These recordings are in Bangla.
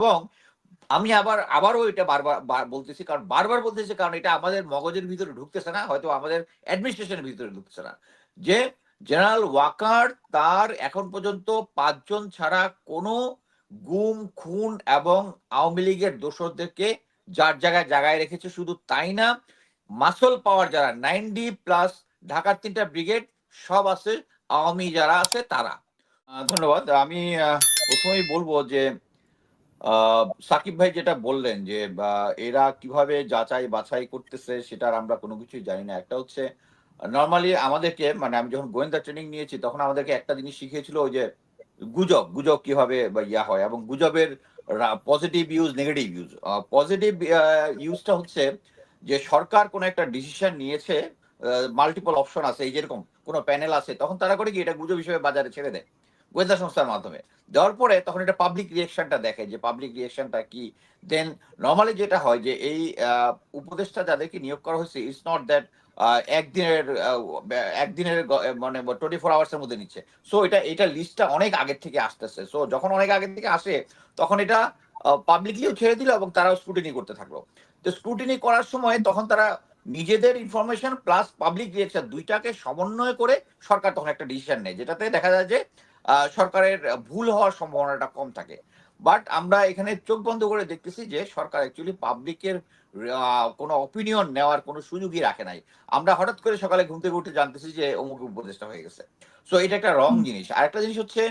এবং আমি আবার, আবারও এটা বারবার বলতেছি, কারণ বারবার বলতেছি, কারণ এটা আমাদের মগজের ভিতরে ঢুকতেছে না, হয়তো আমাদের অ্যাডমিনিস্ট্রেশনের ভিতরে ঢুকতেছে না। যে জেনারেল ওয়াকার তার এখন পর্যন্ত পাঁচজন ছাড়া কোনো গুম, খুন এবং আওয়ামী লীগের দোষরদেরকে যার জায়গায় জায়গায় রেখেছে, শুধু তাই না মাসল পাওয়ার যারা নাইনডি প্লাস ঢাকার তিনটা ব্রিগেড সব আছে, আওয়ামী যারা আছে, তারা। ধন্যবাদ। আমি প্রথমেই বলব যে সাকিব ভাই যেটা বললেন যে এরা কীভাবে যাচাই বাছাই করতেছে সেটার আমরা কোনো কিছুই জানি না। একটা হচ্ছে নর্মালি আমাদেরকে মানে আমি যখন গোয়েন্দা ট্রেনিং নিয়েছি, তখন আমাদেরকে একটা জিনিস শিখিয়েছিল ওই যে, গুজব গুজব কীভাবে ইয়া হয় এবং গুজবের positive use negative use positive ইউজটা হচ্ছে যে, সরকার কোনো একটা ডিসিশন নিয়েছে মাল্টিপল অপশন আছে, এই যেরকম কোনো প্যানেল আছে, তখন তারা করে কি, এটা গুজব হিসেবে বাজারে ছেড়ে দেয়। গোয়েন্দা সংস্থার মাধ্যমে। দেওয়ার পরে তখন এটা পাবলিক রিয়েকশনটা দেখে যে পাবলিক রিয়েকশনটা কি? দেন নর্মালি যেটা হয় যে এই উপদেষ্টা যাদেরকে নিয়োগ করা হয়েছে ইটস নট দ্যাট একদিনের একদিনের মানে টোয়েন্টি ফোর আওয়ার্স এর মধ্যে নিচ্ছে। সো এটা এটা লিস্টটা অনেক আগের থেকে আসতেছে। সো যখন অনেক আগের থেকে আসে, তখন এটা পাবলিকলিও ছেড়ে দিল এবং তারাও স্ক্রুটিনি করতে থাকল। তো স্ক্রুটিনি করার সময় তখন তারা নিজেদের ইনফরমেশন প্লাস পাবলিক রিয়েকশন দুইটাকে সমন্বয় করে সরকার তখন একটা ডিসিশন নেয়। যেটাতে দেখা যায় যে সরকারের ভুল হওয়ার সম্ভাবনাটা কম থাকে। বাট আমরা এখানে চোখ বন্ধ করে দেখতেছি যে সরকার অ্যাকচুয়ালি পাবলিকের কোনো অপিনিয়ন নেওয়ার কোনো সুযোগই রাখে নাই। আমরা হঠাৎ করে সকালে ঘুম থেকে উঠে জানতেছি যে অমুক উপদেষ্টা হয়ে গেছে। সো এটা একটা রং জিনিস। আর একটা জিনিস হচ্ছে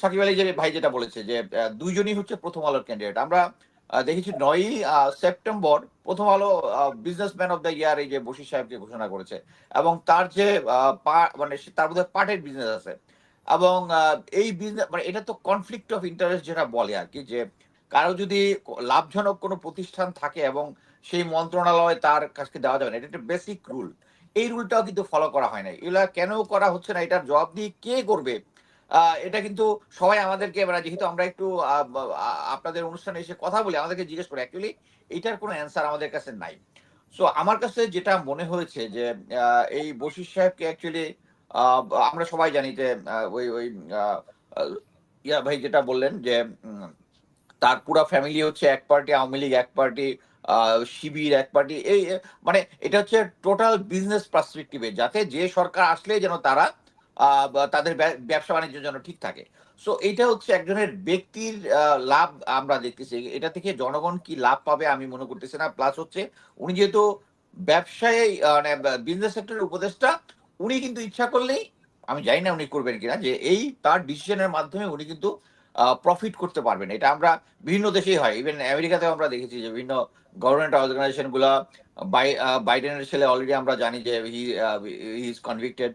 সাকিব আলী যে ভাই যেটা বলেছে যে দুইজনই হচ্ছে প্রথম আলোর ক্যান্ডিডেট আমরা দেখেছি নয়ই সেপ্টেম্বর প্রথম আলো বিজনেসম্যান অফ দ্য ইয়ার এই যে বশির সাহেবকে ঘোষণা করেছে। এবং তার যে মানে তার মধ্যে পার্টের বিজনেস আছে। এবং এই বিজনেস মানে এটা তো কনফ্লিক্ট অফ ইন্টারেস্ট যেটা বলে আর কি, যে কারও যদি লাভজনক কোনো প্রতিষ্ঠান থাকে এবং সেই মন্ত্রণালয় তার কাছে দেওয়া যাবে না, এটা একটা বেসিক রুল এই রুলটাও কিন্তু ফলো করা হয় না এগুলা কেন করা হচ্ছে না, এটার জবাব দিয়ে কে করবে? এটা কিন্তু সবাই আমাদেরকে মানে যেহেতু আমরা একটু আপনাদের অনুষ্ঠানে এসে কথা বলি, আমাদেরকে জিজ্ঞেস করে অ্যাকচুয়ালি এটার কোনো অ্যান্সার আমাদের কাছে নাই। সো আমার কাছে যেটা মনে হয়েছে যে এই বশির সাহেবকে অ্যাকচুয়ালি আমরা সবাই জানি যে ওই ওই ইয়া ভাই যেটা বললেন যে তার পুরো ফ্যামিলি হচ্ছে এক পার্টি আওয়ামী লীগ এক পার্টি শিবির এক পার্টি এই মানে এটা হচ্ছে টোটাল বিজনেস পার্সপেক্টিভে যাতে যে সরকার আসলে যেন তারা তাদের ব্যবসা বাণিজ্য যেন ঠিক থাকে। সো এটা হচ্ছে একজনের ব্যক্তির লাভ আমরা দেখতেছি। এটা থেকে জনগণ কি লাভ পাবে আমি মনে করতেছি না। প্লাস হচ্ছে উনি যেহেতু ব্যবসায় মানে বিজনেস সেক্টরের উপদেষ্টা উনি কিন্তু ইচ্ছা করলেই আমি জানি না উনি করবেন কিনা যে এই তার ডিসিশনের মাধ্যমে উনি কিন্তু প্রফিট করতে পারবেন। এটা আমরা বিভিন্ন দেশেই হয়। ইভেন আমেরিকাতেও আমরা দেখেছি যে বিভিন্ন গভর্নমেন্ট অর্গানাইজেশনগুলা বাই- আহ, বাইডেনের ছেলে অলরেডি আমরা জানি যে হি ইজ কনভিক্টেড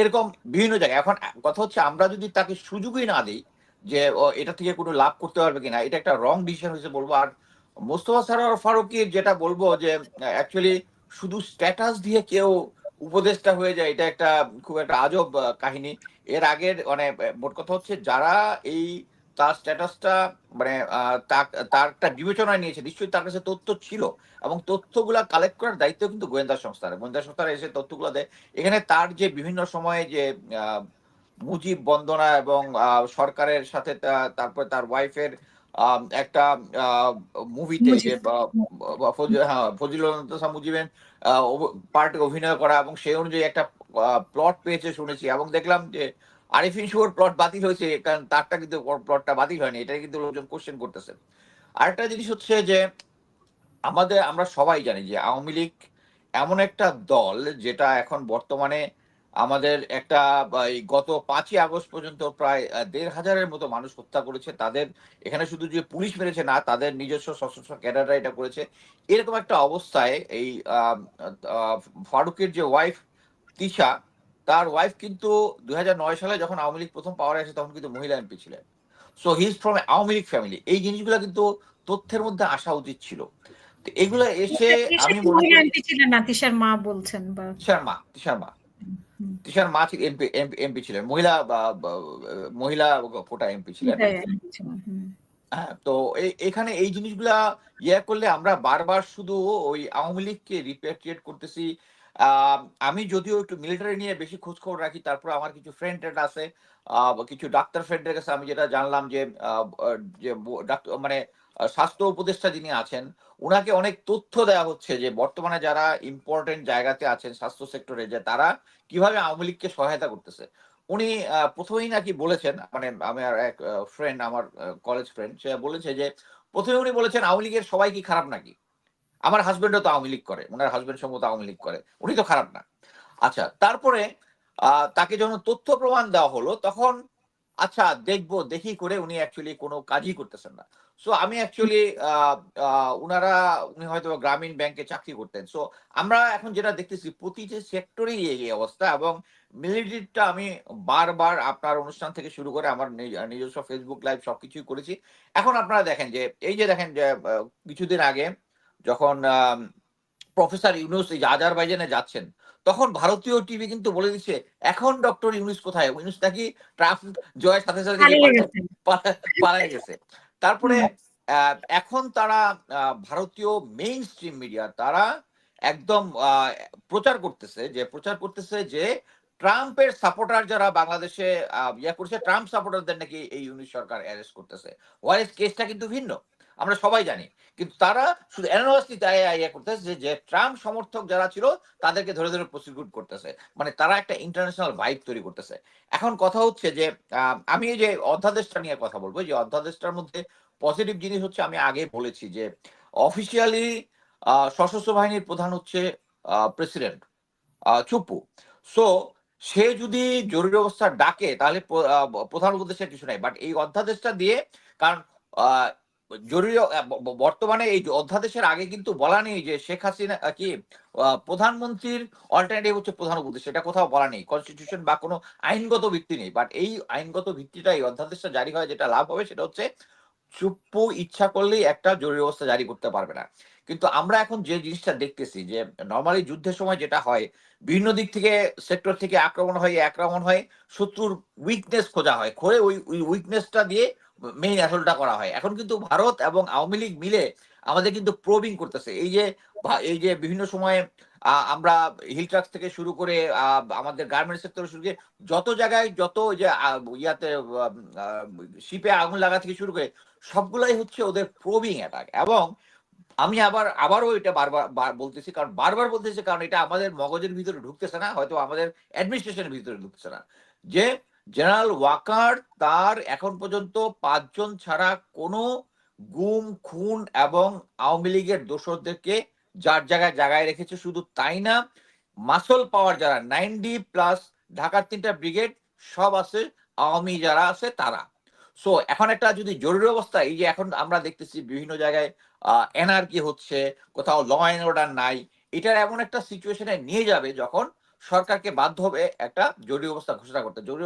এরকম বিভিন্ন জায়গায়। এখন কথা হচ্ছে আমরা যদি তাকে সুযোগই না দিই যে এটা থেকে কোনো লাভ করতে পারবে কিনা, এটা একটা রং ডিসিশন হয়েছে বলব। আর মোস্তফা সারোয়ার ফারুকির যেটা বলব যে অ্যাকচুয়ালি শুধু স্ট্যাটাস দিয়ে কেউ উপদেশটা হয়ে যায়, এটা একটা খুব একটা আজব কাহিনী। এর আগের মানে মোট কথা হচ্ছে যারা এই তার স্ট্যাটাসটা মানে তার একটা বিবেচনায় নিয়েছে। নিশ্চয়ই তার কাছে তথ্য ছিল এবং তথ্যগুলা কালেক্ট করার দায়িত্ব কিন্তু গোয়েন্দা সংস্থার। গোয়েন্দা সংস্থারা এসে তথ্যগুলো দেয়। এখানে তার যে বিভিন্ন সময়ে যে আহ, মুজিব বন্দনা এবং আহ, সরকারের সাথে তারপর তার ওয়াইফের একটা মুভিতে যে মুজিব। বা- বা- ফজ- হ্যাঁ, মুজিবের পার্টে অভিনয় করা এবং সেই অনুযায়ী একটা প্লট পেয়েছে শুনেছি এবং দেখলাম যে আরিফিন শুভর প্লট বাতিল হয়েছে, কারণ তারটা কিন্তু প্লটটা বাতিল হয়নি এটা কিন্তু লোকজন কোশ্চেন করতেছে। আরেকটা জিনিস হচ্ছে যে, আমাদের, আমরা সবাই জানি যে আওয়ামী লীগ এমন একটা দল যেটা এখন বর্তমানে আমাদের একটা গত পাঁচই আগস্ট পর্যন্ত প্রায় দেড় হাজারের মতো মানুষ হত্যা করেছে। তাদের, এখানে শুধু যে পুলিশ মেরেছে না, তাদের নিজস্ব সশস্ত্র ক্যাডাররা এটা করেছে। এরকম একটা অবস্থায় এই ফারুকের যে ওয়াইফ তিশা তার ওয়াইফ কিন্তু দুই সালে যখন আওয়ামী লীগ প্রথম পাওয়ারে আসে তখন কিন্তু মহিলা এমপি ছিলেন। So he is from Awami League family এই জিনিসগুলো কিন্তু তথ্যের মধ্যে আসা উচিত ছিল। এগুলো এসে আমি তিশার মা বলছেন তিশার মা তিশার মা। তিশার মা এমপি এমপি ছিলেন। মহিলা মহিলা কোটা এমপি ছিলেন। হ্যাঁ, তো এখানে এই জিনিসগুলা ইয়ে করলে আমরা বারবার শুধু ওই আওয়ামী লীগকে রিপেট্রিয়েট করতেছি আমি যদিও একটু মিলিটারি নিয়ে বেশি খোঁজ খবর রাখি, তারপর আমার কিছু ফ্রেন্ড টেন্ড আছে কিছু ডাক্তার ফ্রেন্ডের কাছে আমি যেটা জানলাম যে মানে স্বাস্থ্য উপদেষ্টা যিনি আছেন ওনাকে অনেক তথ্য দেওয়া হচ্ছে যে, বর্তমানে যারা ইম্পর্টেন্ট জায়গাতে আছেন স্বাস্থ্য সেক্টরে যে তারা কীভাবে আওয়ামী লীগকে সহায়তা করতেছে। উনি প্রথমেই নাকি বলেছেন মানে আমি আর এক ফ্রেন্ড আমার কলেজ ফ্রেন্ড সে বলেছে যে, প্রথমে উনি বলেছেন, আওয়ামী লীগের সবাই কি খারাপ নাকি? আমার হাজবেন্ডও তো আওয়ামী লীগ করে, ওনার হাজবেন্ড সম্ভবত আওয়ামী লীগ করে, উনি তো খারাপ না। আচ্ছা তারপরে তাকে যখন তথ্য প্রমাণ দেওয়া হলো, তখন আচ্ছা দেখব, দেখি করে উনি অ্যাকচুয়ালি কোনো কাজই করতেছেন না। সো আমি অ্যাকচুয়ালি উনারা, উনি হয়তো গ্রামীণ ব্যাংকে চাকরি করতেন। সো আমরা এখন যেটা দেখতেছি, প্রতিটি সেক্টরেই এই অবস্থা এবং মিলিটারিটা আমি বারবার আপনার অনুষ্ঠান থেকে শুরু করে আমার নিজ- নিজস্ব ফেসবুক লাইভ সবকিছুই করেছি। এখন আপনারা দেখেন যে, এই যে দেখেন যে কিছুদিন আগে যখন প্রফেসর ইউনুস এই আজারবাইজানে যাচ্ছেন তখন ভারতীয় টিভি কিন্তু বলে দিচ্ছে এখন ডক্টর ইউনুস কোথায়? ইউনুস নাকি ট্রাম্প জয়ের সাথে সাথে হারিয়ে পালা- গেছে। পালায় গেছে। তারপরে এখন তারা ভারতীয় মেইন স্ট্রিম মিডিয়া তারা একদম আহ, প্রচার করতেছে যে প্রচার করতেছে যে ট্রাম্পের সাপোর্টার যারা বাংলাদেশে ইয়া করছে ট্রাম্প সাপোর্টারদের নাকি এই ইউনিট সরকার অ্যারেস্ট করতেছে। ওয়ারেস কেসটা কিন্তু ভিন্ন। আমরা সবাই জানি। কিন্তু তারা শুধু অ্যানোয়াসলি তাই ইয়ে করতেছে যে- ট্রাম্প সমর্থক যারা ছিল, তাদেরকে ধরে ধরে প্রসিকিউট করতেছে। মানে তারা একটা ইন্টারন্যাশনাল ভাইব তৈরি করতেছে। এখন কথা হচ্ছে যে আমি যে অধ্যাদেশটা নিয়ে কথা বলব, যে অধ্যাদেশটার মধ্যে পজিটিভ জিনিস হচ্ছে আমি আগে বলেছি যে অফিসিয়ালি সশস্ত্র বাহিনীর প্রধান হচ্ছে প্রেসিডেন্ট চুপ্পু। সো সে যদি জরুরি অবস্থা ডাকে, তাহলে প্রধান উপদেশের কিছু নাই। বাট এই অধ্যাদেশটা দিয়ে, কারণ জরুরি বর্তমানে এই অধ্যাদেশের আগে কিন্তু বলা নেই যে শেখ হাসিনা কি প্রধানমন্ত্রীর অল্টারনেটিভ হচ্ছে প্রধান উপদেশ এটা কোথাও বলা নেই। কনস্টিটিউশন বা কোনো আইনগত ভিত্তি নেই। বাট এই আইনগত ভিত্তিটা, এই অধ্যাদেশটা জারি হয় যেটা লাভ হবে সেটা হচ্ছে চুপ্পু ইচ্ছা করলেই একটা জরুরি অবস্থা জারি করতে পারবে না। কিন্তু আমরা এখন যে জিনিসটা দেখতেছি যে নর্মালি যুদ্ধের সময় যেটা হয়, বিভিন্ন দিক থেকে সেক্টর থেকে আক্রমণ হয় আক্রমণ হয়, শত্রুর উইকনেস খোঁজা হয়। খোঁজে ওই উইকনেসটা দিয়ে মেইন অ্যাসলটা করা হয়। এখন কিন্তু ভারত এবং আওয়ামী লীগ মিলে আমাদের কিন্তু প্রবিং করতেছে। এই যে এই যে বিভিন্ন সময়ে আমরা হিল ট্রাক্স থেকে শুরু করে আমাদের গার্মেন্টস সেক্টর শুরু করে, যত জায়গায় যত যে ইয়াতে শিপে আগুন লাগা থেকে শুরু করে, সবগুলাই হচ্ছে ওদের প্রবিং অ্যাটাক এবং আমি আবার, আবারও এটা বারবার বলতেছি, কারণ বারবার বলতেছি, কারণ এটা আমাদের মগজের ভিতরে ঢুকতেছে না, হয়তো আমাদের অ্যাডমিনিস্ট্রেশনের ভিতরে ঢুকছে না। যে জেনারেল ওয়াকার তার এখন পর্যন্ত পাঁচজন ছাড়া কোনো গুম, খুন এবং আওয়ামী লীগের দোসরদেরকে যার জায়গায় জায়গায় রেখেছে শুধু তাই না মাসল পাওয়ার যারা নাইনডি প্লাস ঢাকার তিনটা ব্রিগেড সব আছে, আওয়ামী যারা আছে তারা। সো এখন একটা যদি জরুরি অবস্থা, এই যে এখন আমরা দেখতেছি বিভিন্ন জায়গায় এনআরকি হচ্ছে, কোথাও ল অ্যান্ড অর্ডার নাই, এটার এমন একটা সিচুয়েশনে নিয়ে যাবে যখন সরকারকে বাধ্য হবে একটা জরুরি অবস্থা ঘোষণা করতে। জরুরি